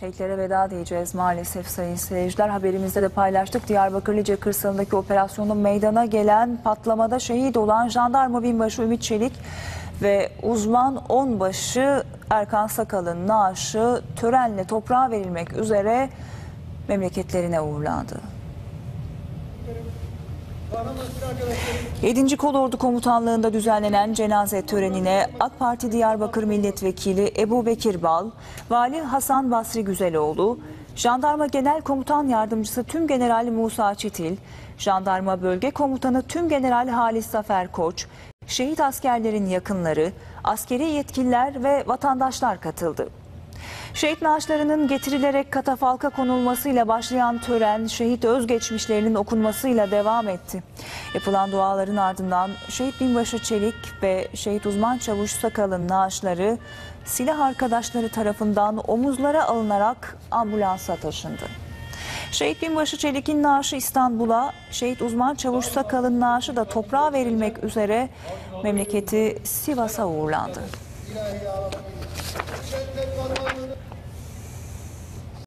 Şehitlere veda diyeceğiz maalesef sayın seyirciler. Haberimizde de paylaştık. Diyarbakır Lice kırsalındaki operasyonun meydana gelen patlamada şehit olan jandarma binbaşı Ümit Çelik ve uzman onbaşı Erkan Sakal'ın naaşı törenle toprağa verilmek üzere memleketlerine uğurlandı. 7. Kolordu Komutanlığı'nda düzenlenen cenaze törenine AK Parti Diyarbakır Milletvekili Ebu Bekir Bal, Vali Hasan Basri Güzeloğlu, Jandarma Genel Komutan Yardımcısı Tüm General Musa Çitil, Jandarma Bölge Komutanı Tüm General Halis Zafer Koç, şehit askerlerin yakınları, askeri yetkililer ve vatandaşlar katıldı. Şehit naaşlarının getirilerek katafalka konulmasıyla başlayan tören şehit özgeçmişlerinin okunmasıyla devam etti. Yapılan duaların ardından şehit binbaşı Çelik ve şehit uzman çavuş Sakal'ın naaşları silah arkadaşları tarafından omuzlara alınarak ambulansa taşındı. Şehit binbaşı Çelik'in naaşı İstanbul'a, şehit uzman çavuş Sakal'ın naaşı da toprağa verilmek üzere memleketi Sivas'a uğurlandı.